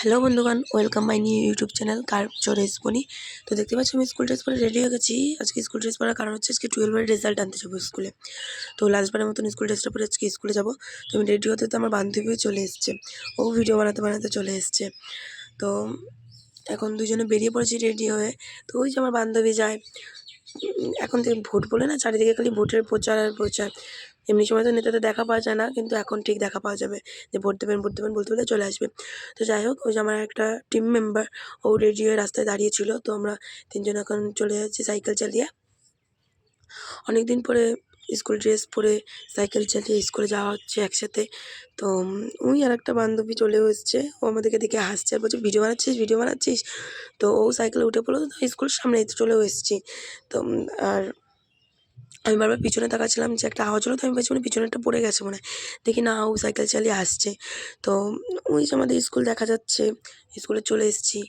Hello বন্ধুগণ, welcome my new YouTube channel কার চোরেস বনি তো দেখতে পাচ্ছি আমি স্কুল ড্রেস পরে রেডি হয়ে গেছি। আজকে স্কুল ড্রেস পরার কারণ হচ্ছে আজকে টুয়েলভের রেজাল্ট আনতে যাব স্কুলে। তো লাস্টবারের মতন স্কুল ড্রেসটা পরে আজকে স্কুলে যাব। তো আমি রেডি হতে তো আমার বান্ধবীও চলে এসছে। ও ভিডিও বানাতে বানাতে চলে এসছে। তো এখন দুজনে বেরিয়ে পড়েছি রেডি হয়ে। তো ওই যে আমার বান্ধবী যায়। এখন থেকে ভোট বলে না, চারিদিকে খালি ভোটের প্রচার আর প্রচার। এমনি সময় তো নেতাদের দেখা পাওয়া যায় না, কিন্তু এখন ঠিক দেখা পাওয়া যাবে যে ভোট দেবেন ভোট দেবেন বলতে বলে চলে আসবে। তো যাই হোক, ওই যে আমার একটা টিম মেম্বার ও রেডি হয়ে রাস্তায় দাঁড়িয়ে ছিল, তো আমরা তিনজন এখন চলে যাচ্ছি সাইকেল চালিয়ে। অনেক দিন পরে স্কুল ড্রেস পরে সাইকেল চালিয়ে স্কুলে যাওয়া হচ্ছে একসাথে। তো ওই আর একটা বান্ধবী চলেও এসছে, ও আমাদেরকে দেখে হাসছে আর বলছে ভিডিও বানাচ্ছিস ভিডিও বানাচ্ছিস? তো ও সাইকেলে উঠে পড়ল, তো স্কুলের সামনে চলেও এসেছি। তো আর আমি বারবার পিছনে তাকাচ্ছিলাম যে একটা আওয়াজ হলো, তো আমি ভাবছি মানে পিছনে একটা পড়ে গেছে মনে হয়। দেখি না, ও সাইকেল চালিয়ে আসছে। তো ওই যে আমাদের স্কুল দেখা যাচ্ছে, স্কুলে চলে এসেছি।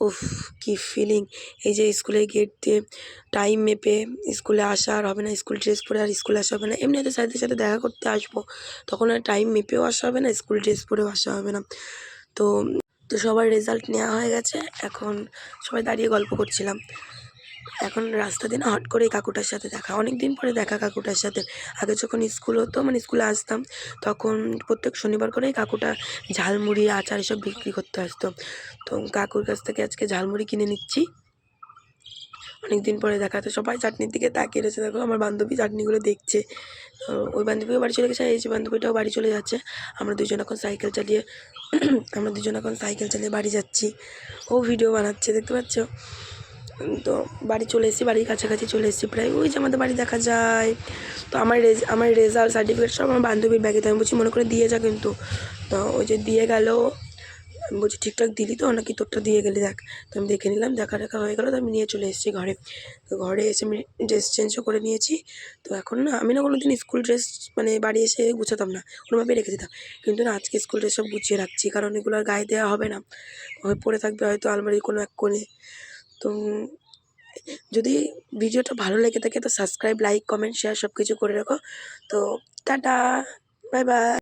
উফ, কি ফিলিং এই যে স্কুলের গেট দিয়ে টাইম মেপে স্কুলে আসা আর হবে না, স্কুল ড্রেস পরে আর স্কুলে আসা হবে না। এমনি হয়তো স্যারদের সাথে দেখা করতে আসব। তখন আর টাইম মেপেও আসা হবে না, স্কুল ড্রেস পরেও আসা হবে না। তো তো সবার রেজাল্ট নেওয়া হয়ে গেছে। এখন সবাই দাঁড়িয়ে গল্প করছিলাম। এখন রাস্তা দিয়ে না হট করে কাকুটার সাথে দেখা। অনেক দিন পরে দেখা কাকুটার সাথে। আগে যখন স্কুল হতো মানে স্কুলে আসতাম, তখন প্রত্যেক শনিবার করে এই কাকুটা ঝালমুড়ি, আচার এসব বিক্রি করতে আসতো। তো কাকুর কাছ থেকে আজকে ঝালমুড়ি কিনে নিচ্ছি। অনেক দিন পরে দেখা। তো সবাই চাটনির দিকে তাকিয়ে রয়েছে। দেখো, আমার বান্ধবী চাটনিগুলো দেখছে। ওই বান্ধবীও বাড়ি চলে গেছে এই যে বান্ধবীটাও বাড়ি চলে যাচ্ছে। আমরা দুজন এখন সাইকেল চালিয়ে, আমরা দুজন এখন সাইকেল চালিয়ে বাড়ি যাচ্ছি। ও ভিডিও বানাচ্ছে, দেখতে পাচ্ছ? তো বাড়ি চলে এসেছি, বাড়ির কাছাকাছি চলে এসেছি প্রায়। ওই যে আমাদের বাড়ি দেখা যায়। তো আমার রেজ, আমার রেজাল্ট সার্টিফিকেট সব আমার বান্ধবীর ব্যাগে তো আমি বলছি, মনে করে দিয়ে যা কিন্তু। তো ওই যে দিয়ে গেল। আমি বলছি, ঠিকঠাক দিলি তো? নাকি তোরটা দিয়ে গেলি? দেখ। তো আমি দেখে নিলাম, দেখা দেখা হয়ে গেলো। তো আমি নিয়ে চলে এসেছি ঘরে। তো ঘরে এসে আমি ড্রেস চেঞ্জও করে নিয়েছি। তো এখন না, আমি না কোনো দিন স্কুল ড্রেস মানে বাড়ি এসে গুছাতাম না। কোনোভাবে রেখে দিতাম। কিন্তু না, আজকে স্কুল ড্রেস সব গুছিয়ে রাখছি। কারণ এগুলো আর গায়ে দেওয়া হবে না। পড়ে থাকবে হয়তো আলমারির কোনো এক কোণে। তো যদি ভিডিওটা ভালো লেগে থাকে তো সাবস্ক্রাইব লাইক কমেন্ট শেয়ার সব কিছু করে রাখো। তো টাটা, বাই বাই।